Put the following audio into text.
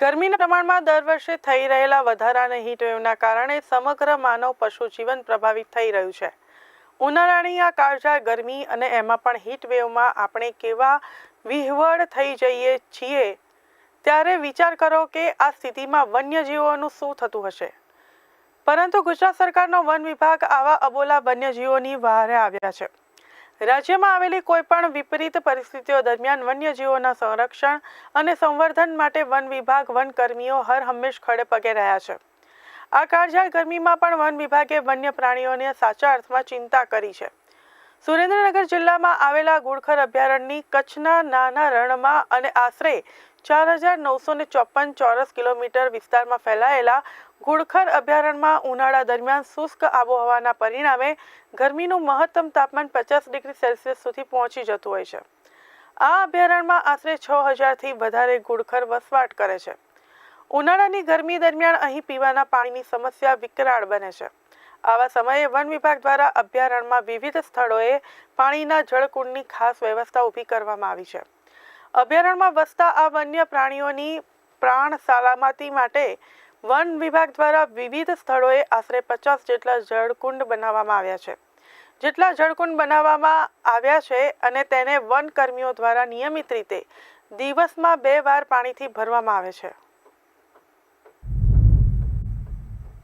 ગરમીના પ્રમાણમાં દર વર્ષે થઈ રહેલા વધારાના હીટવેવના કારણે સમગ્ર માનવ પશુ જીવન પ્રભાવિત થઈ રહ્યું છે. ઉનાળાની આ કાળજા ગરમી અને એમાં પણ હીટવેવમાં આપણે કેવા વિહવળ થઈ જઈએ છીએ ત્યારે વિચાર કરો કે આ સ્થિતિમાં વન્યજીવોનું શું થતું હશે? પરંતુ ગુજરાત સરકારનો વન વિભાગ આવા અબોલા વન્યજીવોની વહારે આવ્યા છે. રાજ્યમાં આવેલી કોઈપણ વિપરીત પરિસ્થિતિઓ દરમિયાન વન્યજીવોના સંરક્ષણ અને સંવર્ધન માટે વન વિભાગ વનકર્મીઓ હર હંમેશ ખડે પગે રહ્યા છે. આ કાળઝાળ ગરમીમાં પણ વન વિભાગે વન્ય પ્રાણીઓને સાચા અર્થમાં ચિંતા કરી છે. સુરેન્દ્રનગર જિલ્લામાં આવેલા ગુડખર અભયારણ્યની કચ્છના નાના રણમાં અને આશરે ચાર હજાર નવસો ચોપન ચોરસ કિલોમીટર વિસ્તારમાં ફેલાયેલા ગુડખર અભયારણ્યમાં ઉનાળા દરમિયાન શુષ્ક આબોહવાના પરિણામે ગરમીનું મહત્તમ તાપમાન પચાસ ડિગ્રી સેલ્સિયસ સુધી પહોંચી જતું હોય છે. આ અભયારણ્યમાં આશરે છ હજારથી વધારે ગુડખર વસવાટ કરે છે. ઉનાળાની ગરમી દરમિયાન અહીં પીવાના પાણીની સમસ્યા વિકરાળ બને છે. આવા સમયે વન વિભાગ દ્વારા અભયારણ્યમાં વિવિધ સ્થળોએ પાણીના જળકુંડની ખાસ વ્યવસ્થા ઊભી કરવામાં આવી છે. અભયારણ્યમાં વસતા આ વન્ય પ્રાણીઓની પ્રાણ સલામતી માટે વન વિભાગ દ્વારા વિવિધ સ્થળોએ આશરે પચાસ જેટલા જળકુંડ બનાવવામાં આવ્યા છે. જેટલા જળકુંડ બનાવવામાં આવ્યા છે અને તેને વન કર્મીઓ દ્વારા નિયમિત રીતે દિવસમાં બે વાર પાણીથી ભરવામાં આવે છે.